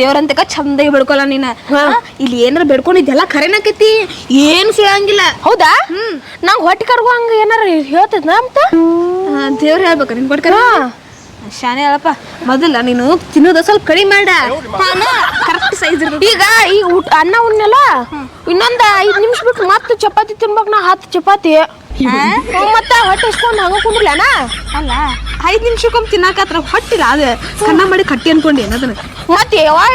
ದೇವ್ರಂತಕ ಚಂದ ಬೆಳ್ಕೊಲ್ಲ ನೀನ. ಇಲ್ಲಿ ಏನಾರ ಬೆಳ್ಕೊಂಡಿದ್ದೆಲ್ಲ ಖರೇನಕೈತಿ ಏನು ಸುಳಂಗಿಲ್ಲ ಹೌದಾ? ನಾವು ಹೊಟ್ಟೆ ಕರ್ಗೋ ಹಂಗ ಏನಾರ ಹೇಳ್ತದ ಅಂತ? ದೇವ್ರ ಹೇಳ್ಬೇಕ ನಿನ್ ಕೊಟ್ಕರ? ಶಾನೆ ಅಲ್ಲಪ್ಪ ಮೊದಲ ನೀನು ತಿನ್ನೋದ ಸ್ವಲ್ಪ ಕಡಿಮೆ ಮಾಡ. ಕರೆಕ್ಟ್ ಸೈಜ್ ಈಗ ಈಗ ಊಟ ಅನ್ನ ಉಣ್ಣಲ್ಲ? ಇನ್ನೊಂದು ಐದು ನಿಮಿಷ ಬಿಟ್ಟು ಮತ್ತೆ ಚಪಾತಿ ತಿನ್ಬೇಕು ನಾ ಹತ್ತು ಚಪಾತಿ. ಮತ್ತ ಹೊಟ್ಟೆ ಇಸ್ಕೊಂಡು ಹಂಗ ಕುಂದ್ರಲನ? ಅಲ್ಲ ಐದ್ ನಿಮಿಷಕ್ಕೊಮ್ಮೆ ತಿನ್ನಾಕತ್ರ ಹೊಟ್ಟಿಲ್ಲ ಅದು ಕಣ್ಣ ಮಾಡಿ ಕಟ್ಟಿ ಅನ್ಕೊಂಡಿ ಅದನ್ನ. ಮತ್ತೆ ಯಾವಾಗ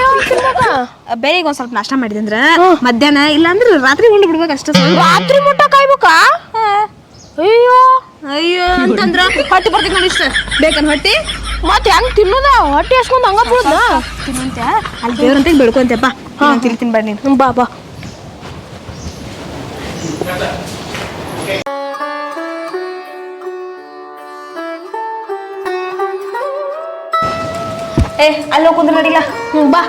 ಬೆಳಿಗ್ಗೆ ಒಂದ್ ಸ್ವಲ್ಪ ನಾಷ್ಟ ಮಾಡಿದಂದ್ರ ಮಧ್ಯಾಹ್ನ ಇಲ್ಲ ಅಂದ್ರೆ ರಾತ್ರಿ ಉಂಡು ಬಿಡ್ಬೇಕು ಅಷ್ಟೇ ರಾತ್ರಿ ಮುಟ್ಟ ಕಾಯ್ಬೇಕಾ? ಅಯ್ಯೋ. ಅಯ್ಯೋ ಅಂತಂದ್ರ ಹೊಟ್ಟಿ ಬರ್ತೈತಿ ನೋಡಿ ಇಷ್ಟ. ಬೇಕನ್ ಹೊಟ್ಟಿ? ಮತ್ತೆ ಹೆಂಗ್ ತಿನ್ನೋದ? ಹೊಟ್ಟೆ ಹಸ್ಕೊಂಡ್ ಹಂಗ ಬಿಡುದ ತಿನ್ನಂತ ಅಲ್ಲಿ ದೇವ್ರಂತ ಬೆಳ್ಕೊಂತೆಪ್ಪ ತಿಳಿ ತಿನ್ಬೇಡ ನೀನು. ಬಾ ಬಾ. ಏ ಅಲ್ಲಿ ಹೋಗಿ ಕುಂದ್ರ ನಡಿಲ್ಲ ಹ್ಮ್ ಬಾ.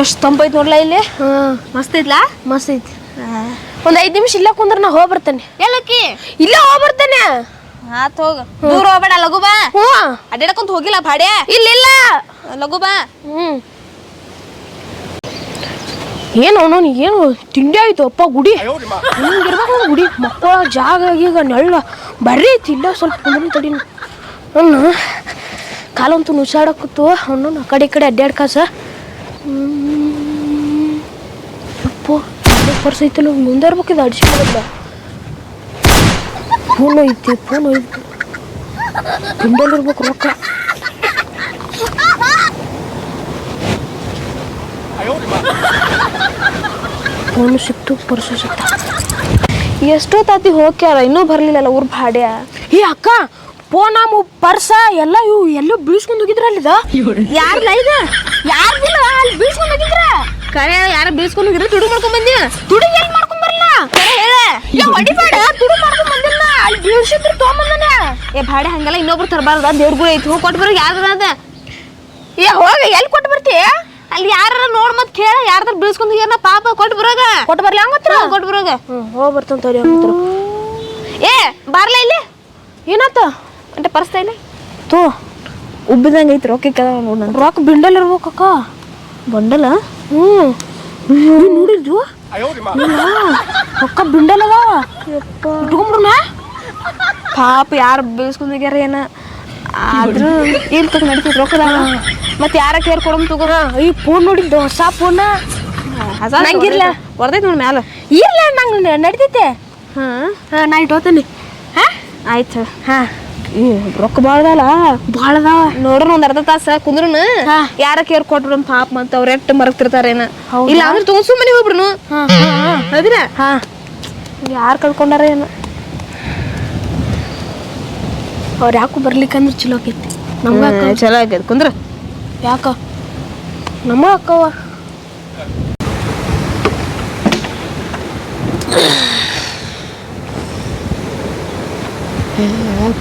ಎಷ್ಟು ತಂಪೈತ್ ನೋಡ್ಲಾ ಇಲ್ಲಿ? ಹ್ಮ್ ಮಸ್ತ್ ಐತ್ಲಾ ಮಸ್ತ್ ಐತಿ. ಒಂದ್ ಐದ್ ನಿಮಿಷ ಇಲ್ಲ ಕುಂದ್ರ ನಾ ಹೋಗ್ ಬರ್ತೇನೆ. ಎಲ್ಲಕ್ಕಿ? ಇಲ್ಲ ಹೋಗ್ ಬರ್ತೇನೆ. ಆತ್ ಹೋಗ. ದೂರ ಹೋಗ್ಬೇಡ ಲಘು ಬಾ. ಹ್ಞೂ ಅಡ್ಡಾಡಕೊಂತ ಹೋಗಿಲ್ಲ ಭಾಡ್ಯ ಇಲ್ಲ ಇಲ್ಲ ಲಘು ಬಾ. ಹ್ಮ್. ಏನು ಅವನು? ಏನು ತಿಂಡಿ ಆಯ್ತು? ಅಪ್ಪ ಗುಡಿ. ಹಿಂಗಿರ್ಬೇಕು ಗುಡಿ. ಮಕ್ಕಳ ಜಾಗ ಈಗ ನೆಳ್ಳ. ಬರ್ರಿ ತಿಲ್ಲ ಸ್ವಲ್ಪ ಕುಂದ್ರಿ ತಡಿ ಅವನು ಕಾಲಂತೂ ನುಸಾಡಕತ್ತು ಅವನು ಆ ಕಡೆ ಈ ಕಡೆ ಅಡ್ಡಾಡ್ ಕಾಸ. ಅಪ್ಪೋ ಪರ್ಸ್ ಐತಲ್ಲ ಮುಂದೆ ಇರ್ಬೇಕಿದೆ ಅಡಿಸಿ ಮಾಡಲ್ಲ ಫೋನ್ ಐತಿ ಫೋನ್ ಐತಿ. ತಿಂಡಲ್ಲಿರ್ಬೇಕು ರೊಕ್ಕ. ಫೋನು ಸಿಕ್ತು ಪರ್ಸು ಸಿಕ್ತ ಎಷ್ಟೊತ್ತಾತಿ ಹೋಗ್ಯಾರ? ಇನ್ನೂ ಬರ್ಲಿಲ್ಲಲ್ಲ ಊರ್ ಭಾಡ್ಯ. ಈ ಅಕ್ಕ ಫೋನ ಪರ್ಸ ಎಲ್ಲ ಇವು ಎಲ್ಲೋ ಬೀಳ್ಸ್ಕೊಂಡು ಹೋಗಿದ್ರ ಅಲ್ಲಿದ? ಯಾರ ಇದು ಯಾರ್ದಿಲ್ಲ ಅಲ್ಲಿ ಬೀಳ್ಸ್ಕೊಂಡು ಹೋಗಿದ್ರ? ಕರೆ ಯಾರ ಬೀಳ್ಸ್ಕೊಂಡು ಹೋಗಿದ್ರೆ? ತುಡು ಮಾಡ್ಕೊಂಡ್ ಬಂದಿ. ತುಡಿ ಎಲ್ಲಿ ಮಾಡ್ಕೊಂಡ್ ಬರಲ್ಲ ಕರೆ ಹೇಳ. ಏ ಹೊಡಿಬೇಡ. ತುಡಿ ಮಾಡ್ಕೊಂಡ್ ಬಂದಿಲ್ಲ. ಅಲ್ಲಿ ಬೀಳ್ಸಿದ್ರು ತೊಗೊಂಬಂದನ ಏ ಭಾಡೆ ಹಂಗಲ್ಲ ಇನ್ನೊಬ್ರು ತರಬಾರ್ದ? ದೇವ್ರಗಳು ಐತಿ. ಹೋಗಿ ಕೊಟ್ಟು ಬರೋ ಯಾರ್ದ ಅದ ಏ ಹೋಗ ಎಲ್ಲಿ ಕೊಟ್ಟು ಬರ್ತೀಯ ಅಲ್ಲಿ ಯಾರ ನೋಡ್ ಮತ್ ಕೇಳ ಯಾರ್ದಾರ ಬೀಳ್ಸ್ಕೊಂಡು ಹೋಗ್ಯಾರ ಪಾಪ ಕೊಟ್ಟು ಬರೋಗ? ಕೊಟ್ಟು ಬರ್ಲಿ ಹಂಗತ್ರ? ಕೊಟ್ಟು ಬರೋಗ? ಹ್ಞೂ ಹೋಗಿ ಬರ್ತಾನ ತಡಿ ಹಂಗತ್ರ. ಏ ಬಾರ್ಲ ಇಲ್ಲಿ? ಏನಾತ? ಅಂತ ಪರಿಸ್ತಾ ಇಲ್ಲ. ತೋ ಉಬ್ಬಿದಂಗ ಐತಿ ರೊಕ್ಕ ಕದ ನೋಡ ರೊಕ್ಕ ಬಿಂಡಲ್ ಇರ್ಬೇಕಕ್ಕ ಬಂಡಲ? ಹ್ಞೂ ನೋಡಿದ್ವು ರೊಕ್ಕ ಬಿಂಡಲ್ ಅದಾವ. ಇಟ್ಕೊಂಡ್ಬಿಡ್ನ ಪಾಪ ಯಾರು ಬೀಳ್ಸ್ಕೊಂಡು ಹೋಗ್ಯಾರ ಏನ? ಆದ್ರೂ ಇಲ್ಲಿ ತಗ ನಡೀತೈತಿ ರೊಕ್ಕದ ಮತ್ತೆ ಯಾರ ಕೇರ್ ಕೊಡಮ್ ತಗೋರ? ಈ ಫೋನ್ ನೋಡಿದ್ದು ಹೊಸ ಫೋನ ನಂಗಿರ್ಲ. ಹೊರದೈತಿ ನೋಡ್ ಮ್ಯಾಲ. ಇರ್ಲ ನಂಗೆ ನಡಿತೈತೆ. ಹಾ? ಹಾಂ ನಾ ಇಟ್ಟೋತೀನಿ ಹಾಂ? ಆಯ್ತು. ಹಾಂ. ಈ ರೊಕ್ಕ ಬಾಳದಲ್ಲ ಭಾಳ ಅದಾವ. ನೋಡ್ರ ಒಂದ್ ಅರ್ಧ ತಾಸ ಕುಂದ್ರನು. ಯಾರ ಕೇರ್ ಕೊಟ್ರು ಪಾಪ ಅಂತ ಅವ್ರ ಎಟ್ಟು ಮರಗ್ತಿರ್ತಾರೇನ? ಇಲ್ಲ ಅಂದ್ರೆ ತಗೊಂಡ್ ಸುಮ್ಮನೆ ಹೋಗ್ಬಿಡ್ನು ಹಾಂ ಹಾಂ ಅದಿರ ಹಾಂ. ಯಾರು ಕಳ್ಕೊಂಡಾರ ಏನ? ಅವ್ರು ಯಾಕೋ ಬರ್ಲಿಕ್ಕಂದ್ರೆ ಚಲೋ ಆಕೈತಿ ನಮ್ಗೆ ಚಲೋ ಆಗ್ಯದ. ಕುಂದ್ರ. ಯಾಕ? ನಮ್ಮ ಅಕ್ಕವ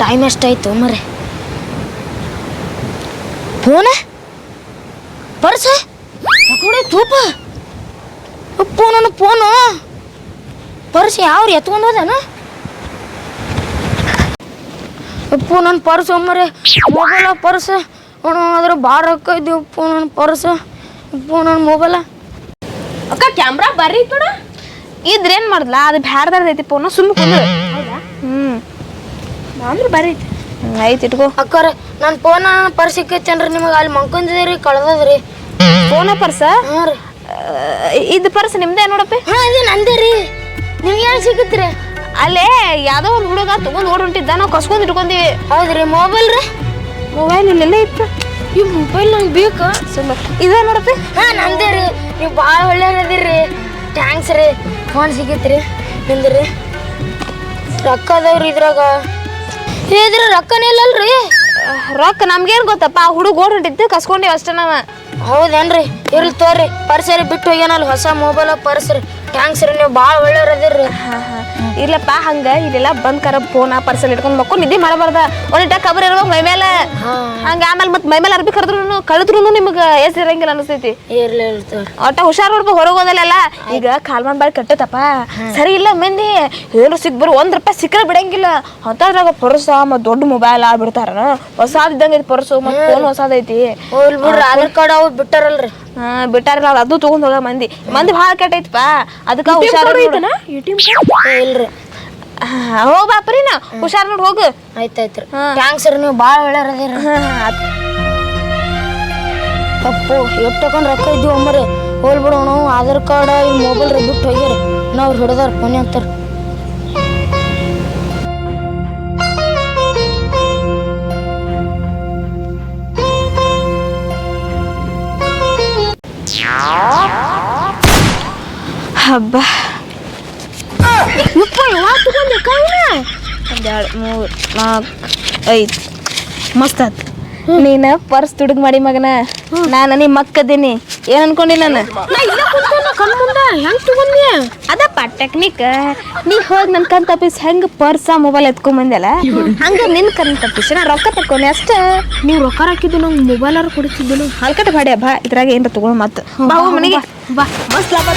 ಟೈಮ್ ಎಷ್ಟಾಯ್ತು ಮರೆ ಫೋನ? ಪರ್ಸ? ತಗೊಂಡೆ ತೂಪ? ಅಪ್ಪು ನನ್ನ ಫೋನು. ಪರ್ಸ್ ಯಾವ್ರು ಎತ್ಕೊಂಡು ಹೋದನ? ಅಪ್ಪು ನನ್ನ ಪರ್ಸ್ ಮರೆ. Mobile purse. ಅಣ್ಣ ಅದ್ರ ಭಾಳ ರೊಕ್ಕ ಇದ್ದೀವಿ ಅಪ್ಪು ನನ್ನ ಪರ್ಸ್. ಅಪ್ಪು ನನ್ನ ಮೊಬೈಲ. ಅಕ್ಕ ಕ್ಯಾಮ್ರಾ ಬರ್ರಿ ನೋಡ ಇದ್ರೇನ್ ಮಾಡ್ದಲ್ಲ ಅದು ಬ್ಯಾಡ್ದಾರ್ದ ಐತಿ ಫೋನ್ ಸುಮ್ಮನೆ ಹ್ಞೂ ಹ್ಮ್. ಅಂದ್ರೆ ಬರ್ರಿ. ಆಯ್ತು ಇಟ್ಕೋ. ಅಕ್ಕರ ನನ್ನ ಫೋನ್ ಪರ್ಸ್ ಸಿಕ್ಕೈತೇನ್ರಿ ನಿಮಗೆ? ಅಲ್ಲಿ ಮಂಕೊಂದಿದ್ದೀರಿ ಕಳ್ದದ್ರಿ. ಫೋನ ಪರ್ಸ? ಹಾಂ ರೀ. ಇದು ಪರ್ಸ್ ನಿಮ್ದೇ ನೋಡಪ್ಪ? ಹಾಂ ಇದು ನಂದೇ ರೀ. ನಿಮ್ಗೆ ಏನು ಸಿಕ್ಕತ್ರಿ? ಅಲ್ಲೇ ಯಾವ್ದೋ ಒಂದು ಹುಡುಗ ತಗೊಂಡ್ ಓಡ್ ಹೊಂಟಿದ್ದ ನಾವು ಕಸ್ಕೊಂಡ್ ಇಟ್ಕೊಂತೀವಿ ಹೌದ್ರಿ ಮೊಬೈಲ್ ರೀ? ಮೊಬೈಲ್ ಇಲ್ಲೆಲ್ಲ ಇತ್ತು. ಈ ಮೊಬೈಲ್ ನಂಗೆ ಬೇಕಾ? ಸುಮ್ಮ ಇದ ನೋಡ್ತಿ ಹಾಂ ನಂದೇ ರೀ. ನೀವು ಭಾಳ ಒಳ್ಳೆಯದಿರಿ ಥ್ಯಾಂಕ್ಸ್ ರೀ. ಫೋನ್ ಸಿಗೈತ್ರಿ. ರೀ ರೊಕ್ಕ ಅದಾವ್ರಿ ಇದ್ರಾಗ. ಇದ್ರ ರೊಕ್ಕನೇ ಇಲ್ಲಲ್ರಿ? ರೊಕ್ಕ ನಮ್ಗೇನು ಗೊತ್ತಪ್ಪ ಆ ಹುಡುಗ ಓಡ್ ಹೊಂಟಿದ್ದು ಕಸ್ಕೊಂಡೇವ್ ಅಷ್ಟೇ ನಾವು. ಹೌದೇನ್ರಿ? ಇರ್ಲಿ ತೋರಿ ಪರ್ಸರಿ ಬಿಟ್ಟು ಹೋಗ್ಯಾನಲ್ಲ ಹೊಸ ಮೊಬೈಲ್ ಪರ್ಸ್ ರೀ. ಥ್ಯಾಂಕ್ಸ್ ರೀ ನೀವು ಭಾಳ ಒಳ್ಳೆಯವ್ರು ಅದಿರ್ರಿ ಇರ್ಲಪ್ಪ ಹಂಗ ಇಲ್ಲೆಲ್ಲ ಬಂದ್ ಕರ ಫೋನ್ ಪರ್ಸಲ್ ಇಟ್ಕೊಂಡ್ ಮಕ್ಕಳು ನಿದ್ದೆ ಮಾಡಬಾರ್ದ. ಒಂದಿಟ ಕಬರ್ ಇರ್ಬೇಕು ಮೈ ಮೇಲೆ ಹಂಗ ಆಮೇಲೆ ಮತ್ತೆ ಮೈ ಮೇಲೆ ಅರ್ಬಿ ಕರೆದ್ರು ಕಳೆದ್ರು ನಿಮ್ಗ ಎಸ್ ಇರಂಗಿಲ್ಲ ಅನಿಸ್ತೈತಿ ಒಟ್ಟ ಹುಷಾರ್ ನೋಡ್ಬೇಕು ಹೊರಗೆ ಹೋದಲ್ಲ ಈಗ ಕಾಲ್ಮಾನ್ ಬಾಳ ಕಟ್ಟತಪ್ಪ ಸರಿ ಇಲ್ಲ ಮಂದಿ ಏನು ಸಿಗ್ಬರು ಒಂದ್ ರೂಪಾಯಿ ಸಿಕ್ಕರೆ ಬಿಡಂಗಿಲ್ಲ. ಅಂತದ್ರಾಗ ಪರ್ಸ ಮತ್ ದೊಡ್ಡ ಮೊಬೈಲ್ ಆಗ್ಬಿಡ್ತಾರ. ಹೊಸಾದ್ ಇದ್ದಂಗ ಐತಿ ಪರ್ಸು ಮತ್ ಫೋನ್ ಹೊಸಾದೈತಿ. ಆಧಾರ್ ಕಾರ್ಡ್ ಅವು ಬಿಟ್ಟಾರಲ್ರಿ. ಹಾ ಬಿಟ್ಟಾರ ಅದು ತಗೊಂಡ್ ಹೋಗ ಮಂದಿ. ಮಂದಿ ಭಾಳ ಕೆಟ್ಟೈತಿಪ್ಪ ಅದಕ್ಕ ಹುಷಾರ್ ಇಲ್ರಿ. ಹೋಗ್ ಬಾಪ್ರಿ ನಾ ಹುಷಾರ್ ನೋಡಿ ಹೋಗು. ಆಯ್ತಾಯ್ತ್ರಿ ಥ್ಯಾಂಕ್ಸ್ ರೀ ನೀವು ಭಾಳ ಒಳ್ಳೆಯವ್ರದಿರಿ ಹಾ, ಅದ್- ಅಪ್ಪು ಎಷ್ಟು ತಗೊಂಡ್ ರೊಕ್ಕ ಇದ್ದೀವಿ ಅಮ್ಮರಿ ಹೋಲ್ ಬಿಡೋಣ. ಆಧಾರ್ ಕಾರ್ಡ್ ಈ ಮೊಬೈಲ್ ಬಿಟ್ಟು ಹೋಗ್ಯಾರ. ನಾವು ಹಿಡ್ದಾರ ಫೋನ್ ಅಂತಾರ. ಹಬ್ಬ. ಒಂದೆರಡು ಮೂರು ನಾಲ್ಕು ಐದು. ಮಸ್ತ್ ಆತು ನೀನ ಪರ್ಸ್ ತುಡುಗ್ ಮಾಡಿ ಮಗನ. ನಾನು ನಿಮ್ಮ ಮಕ್ಕದೀನಿ ಏನ್ ಅನ್ಕೊಂಡಿ ನಾನು? ತಗೊಂಡಿ? ಅದಪ್ಪ ಟೆಕ್ನಿಕ್ ನೀ ಹೋಗಿ ನನ್ನ ಕಣ್ ತಪ್ಪಿಸ್ ಹೆಂಗ್ ಪರ್ಸ ಮೊಬೈಲ್ ಎತ್ಕೊಂಡ್ ಬಂದಲ್ಲ ಹಂಗ ನಿನ್ ಕಣ್ ತಪ್ಪಿಸ್. ನಾ ರೊಕ್ಕ ತಕ್ಕೊಂಡೆ ಅಷ್ಟ. ನೀವ್ ರೊಕ್ಕ ಹಾಕಿದ್ದು ನಂಗೆ ಮೊಬೈಲ್ ಅವ್ರು ಕೊಡ್ತಿದ್ದು ಹಲ್ಕಟ ಬಾಡಿ ಬಾ. ಇದ್ರಾಗ ಏನ್ರ ತಗೊಳ್ ಮತ್ತ. ಬಾ ಮನೆಗೆ. ಬಾ ಮಸ್ತ್ ಲಾಭ